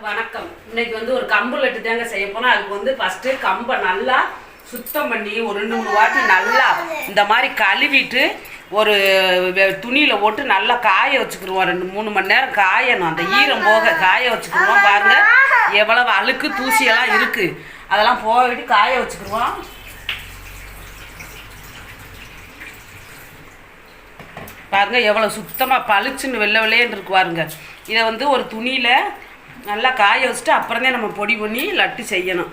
வணக்கம். இன்னைக்கு வந்து ஒரு கம்பு லட்டு தாங்க செய்ய போறோம். அதுக்கு வந்து ஃபர்ஸ்ட் கம்பை நல்லா சுத்தம் பண்ணி ஒரு ரெண்டு மூணு வாட்டி நல்லா இந்த மாதிரி கழுவிட்டு ஒரு துணியில் துணியில போட்டு நல்லா காய வச்சுக்கிடுவோம் ரெண்டு மூணு மணி நேரம் காயணும். அந்த ஈரம் போக காய வச்சுக்கிடுவோம் பாருங்க. எவ்வளவு அழுக்கு தூசி எல்லாம் இருக்கு. அதெல்லாம் போயிட்டு காய வச்சுக்கிடுவோம் பாருங்க எவ்வளோ சுத்தமாக பளிச்சுன்னு வெள்ளை வெள்ளையன்னு இருக்கு பாருங்க. இதை வந்து ஒரு துணியில் நல்லா காய வச்சுட்டு அப்புறந்தே நம்ம பொடி பண்ணி லட்டு செய்யணும்.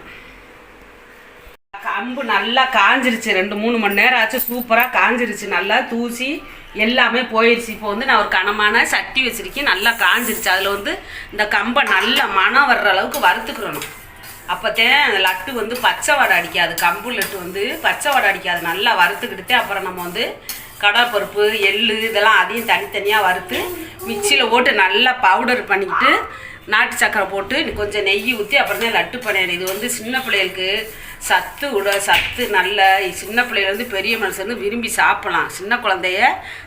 கம்பு நல்லா காஞ்சிருச்சு. ரெண்டு மூணு மணி நேரம் ஆச்சு. சூப்பராக காஞ்சிருச்சு. நல்லா தூசி எல்லாமே போயிடுச்சு இப்போ வந்து நான் ஒரு கனமான சட்டி வச்சிருக்கேன். நல்லா காஞ்சிருச்சு. அதில் வந்து இந்த கம்பை நல்லா மனம் வர்ற அளவுக்கு வறுத்துக்கிறணும் அப்போத்தேன் அந்த லட்டு வந்து பச்சை வடை அடிக்காது. கம்பு லட்டு வந்து பச்சை வடை அடிக்காது. நல்லா வறுத்துக்கிட்டு அப்புறம் நம்ம வந்து கடலைப்பருப்பு எள்ளு இதெல்லாம் அதையும் தனித்தனியாக வறுத்து மிக்சியில் போட்டு நல்லா பவுடர் பண்ணிக்கிட்டு நாட்டு சக்கரை போட்டு கொஞ்சம் நெய் ஊற்றி அப்புறம் தான் லட்டு பண்ணிடுறேன் இது வந்து சின்ன பிள்ளைகளுக்கு சத்து உட சத்து நல்ல சின்ன பிள்ளையிலேருந்து பெரிய மனுஷன் விரும்பி சாப்பிடலாம். சின்ன குழந்தைய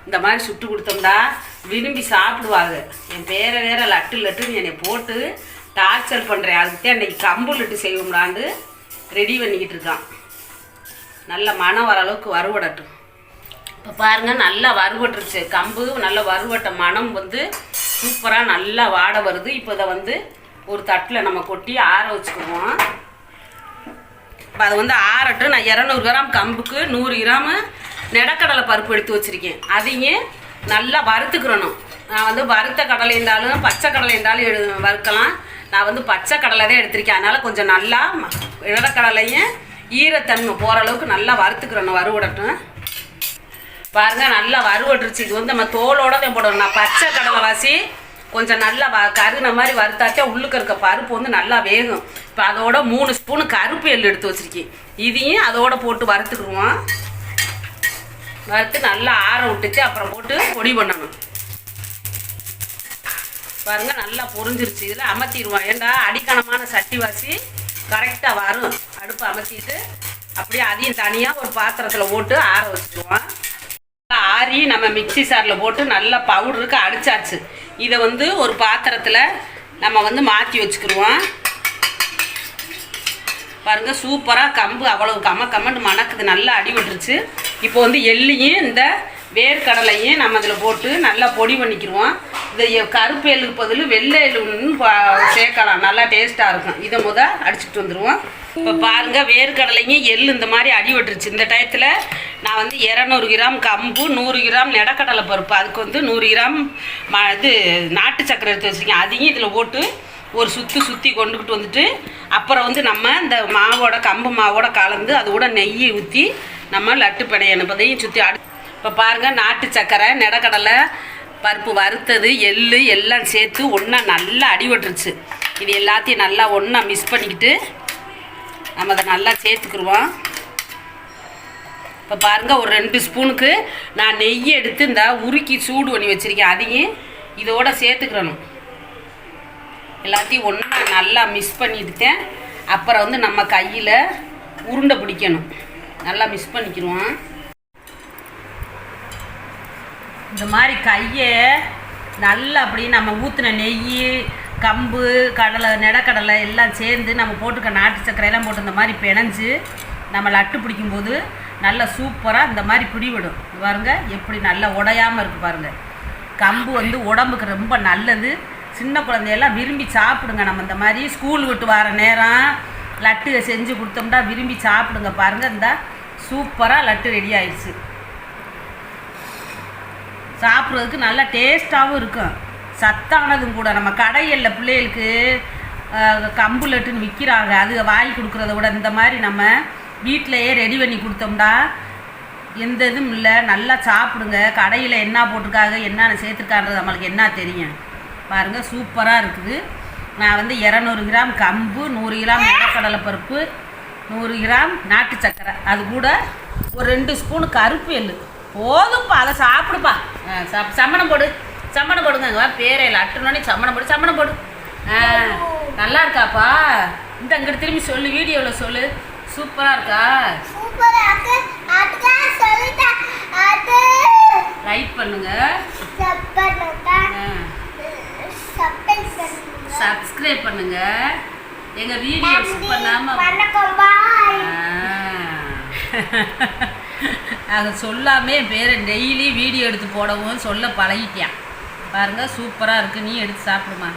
இந்த மாதிரி சுட்டு கொடுத்தோம்னா விரும்பி சாப்பிடுவாங்க. என் பேரை வேற லட்டு லட்டுன்னு என்னை போட்டு டார்ச்சர் பண்ணுறேன் அதுக்கு அன்றைக்கி கம்பு லட்டு செய்வோம்லான்னு ரெடி பண்ணிக்கிட்டு இருக்கான். நல்ல மனம் வர அளவுக்கு வறுவடட்டும். இப்போ பாருங்க நல்லா வறுவட்டுருச்சு கம்பு நல்ல வறுவட்ட மனம் வந்து சூப்பராக நல்லா வாட வருது. இப்போ இதை வந்து ஒரு தட்டில் நம்ம கொட்டி ஆற வச்சுக்குவோம் இப்போ அதை வந்து ஆறட்டும். நான் இரநூறு கிராம் கம்புக்கு நூறு கிராம் நெடக்கடலை பருப்பு எடுத்து வச்சுருக்கேன். அதையும் நல்லா வறுத்துக்கிறணும். நான் வந்து வறுத்த கடலை இருந்தாலும் பச்சை கடலை இருந்தாலும் எடு வறுக்கலாம். நான் வந்து பச்சை கடலை தான் எடுத்திருக்கேன். அதனால் கொஞ்சம் நல்லா இடக்கடலையும் ஈரத்தன்மை போகிற அளவுக்கு நல்லா வறுத்துக்கிறணும் வறுவிடட்டும் பாருங்க நல்லா வறுவட்டுருச்சு. இது வந்து நம்ம தோலோட தான் போடணும். நான் பச்சை கடலை வாசி கொஞ்சம் நல்லா வ கருன மாதிரி வறுத்தாச்சா உள்ளுக்கு இருக்க பருப்பு வந்து நல்லா வேகும். இப்போ அதோட மூணு ஸ்பூன் கருப்பு எள் எடுத்து வச்சிருக்கேன். இதையும் அதோட போட்டு வறுத்துக்குருவோம் வறுத்து நல்லா ஆற விட்டுச்சு அப்புறம் போட்டு பொடி பண்ணணும். பாருங்க நல்லா பொறிஞ்சிருச்சு இதில் அமர்த்திடுவோம் ஏண்டா அடிக்கணமான சட்டி வாசி கரெக்டாக வரும். அடுப்பு அமர்த்திட்டு அப்படியே அதையும் தனியாக ஒரு பாத்திரத்தில் போட்டு ஆற வச்சுருவோம் ஆறி நம்ம மிக்ஸி சாரில் போட்டு நல்லா பவுடருக்கு அடித்தாச்சு இதை வந்து ஒரு பாத்திரத்தில் நம்ம வந்து மாற்றி வச்சுக்கிடுவோம் பாருங்க சூப்பராக கம்பு அவ்வளோ கம்ம கம்மன்னு மணக்குது நல்லா அடி விட்டுருச்சு. இப்போ வந்து எள்ளியும் இந்த வேர்க்கடலையும் நம்ம அதில் போட்டு நல்லா பொடி பண்ணிக்கிடுவோம் இதை கருப்பு எள்ளுக்கு பதில் வெள்ளை எள்ளுன்னு பா- சேர்க்கலாம். நல்லா டேஸ்ட்டாக இருக்கும். இதை முத அடிச்சுட்டு வந்துடுவோம் இப்போ பாருங்க வேர்க்கடலைங்க எள் இந்த மாதிரி அடி விட்டுருச்சு. இந்த டயத்தில் நான் வந்து இரநூறு கிராம் கம்பு நூறு கிராம் நெடக்கடலை பருப்பு. அதுக்கு வந்து நூறு கிராம் ம இது நாட்டு சக்கரை எடுத்து வச்சுருக்கேன். அதையும் இதில் போட்டு ஒரு சுற்றி சுற்றி கொண்டுக்கிட்டு வந்துட்டு அப்புறம் வந்து நம்ம இந்த மாவோட கம்பு மாவோட கலந்து அதோட நெய் ஊற்றி நம்ம லட்டு பிணையணும் சுற்றி அடி இப்போ பாருங்கள் நாட்டு சக்கரை நெடக்கடலை பருப்பு வறுத்தது எள்ளு எல்லாம் சேர்த்து ஒன்றா நல்லா அடிபட்டுருச்சு இது எல்லாத்தையும் நல்லா ஒன்றா மிக்ஸ் பண்ணிக்கிட்டு நம்ம அதை நல்லா சேர்த்துக்குருவோம். இப்போ பாருங்கள் ஒரு ரெண்டு ஸ்பூனுக்கு நான் நெய் எடுத்து இந்த உருக்கி சூடு பண்ணி வச்சுருக்கேன். அதையும் இதோட சேர்த்துக்கிறணும். எல்லாத்தையும் ஒன்றா நல்லா மிக்ஸ் பண்ணிவிட்டேன் அப்புறம் வந்து நம்ம கையில் உருண்டை பிடிக்கணும். நல்லா மிக்ஸ் பண்ணிக்கிடுவோம் இந்த மாதிரி கையை நல்லா அப்படி நம்ம ஊற்றின நெய் கம்பு கடலை நிலக்கடலை எல்லாம் சேர்ந்து நம்ம போட்டுக்க நாட்டு சர்க்கரையெல்லாம் போட்டு இந்த மாதிரி பிணைஞ்சு நம்ம லட்டு பிடிக்கும்போது நல்லா சூப்பராக இந்த மாதிரி பிடிவிடும் பாருங்கள் எப்படி நல்லா உடையாமல் இருக்குது பாருங்கள் கம்பு வந்து உடம்புக்கு ரொம்ப நல்லது. சின்ன குழந்தையெல்லாம் விரும்பி சாப்பிடுங்க. நம்ம இந்த மாதிரி ஸ்கூல் விட்டு வர நேரம் லட்டு செஞ்சு கொடுத்தோம்னா விரும்பி சாப்பிடுங்க பாருங்கள் இந்த சூப்பராக லட்டு ரெடி ஆயிடுச்சு. சாப்பிட்றதுக்கு நல்லா டேஸ்ட்டாகவும் இருக்கும். சத்தானதும் கூட. நம்ம கடைகளில் பிள்ளைகளுக்கு கம்பு லட்டுன்னு விற்கிறாங்க அது வாங்கி கொடுக்குறத விட இந்த மாதிரி நம்ம வீட்டிலையே ரெடி பண்ணி கொடுத்தோம்னா எந்த இதுவும் இல்லை. நல்லா சாப்பிடுங்க. கடையில் என்ன போட்டிருக்காங்க என்னென்ன சேர்த்துருக்கான்றது நம்மளுக்கு என்ன தெரியும். பாருங்கள் சூப்பராக இருக்குது. நான் வந்து இரநூறு கிராம் கம்பு நூறு கிராம் நிலக்கடலை பருப்பு நூறு கிராம் நாட்டு சக்கரை அது கூட ஒரு ரெண்டு ஸ்பூன் கருப்பு எள்ளு. போதும்ப்பா அதை சாப்பிடுப்பா. ஆ, சம்மணம் போடு. சம்மணம் போடுங்க. பேரையில் அட்டுனோடனே சம்மணம் போடு சம்மணம் போடு. நல்லா இருக்காப்பா. இந்த அங்கிட்டு திரும்பி சொல்லு வீடியோவில் சொல்லு. சூப்பராக இருக்கா? லைக் பண்ணுங்க. சப்ஸ்கிரைப் பண்ணுங்க. எங்க வீடியோ பண்ணாம அதை சொல்லாமே பேரை டெய்லி வீடியோ எடுத்து போடவும் சொல்ல பழகிட்டேன் பாருங்கள் சூப்பராக இருக்குது நீ எடுத்து சாப்பிடுமா.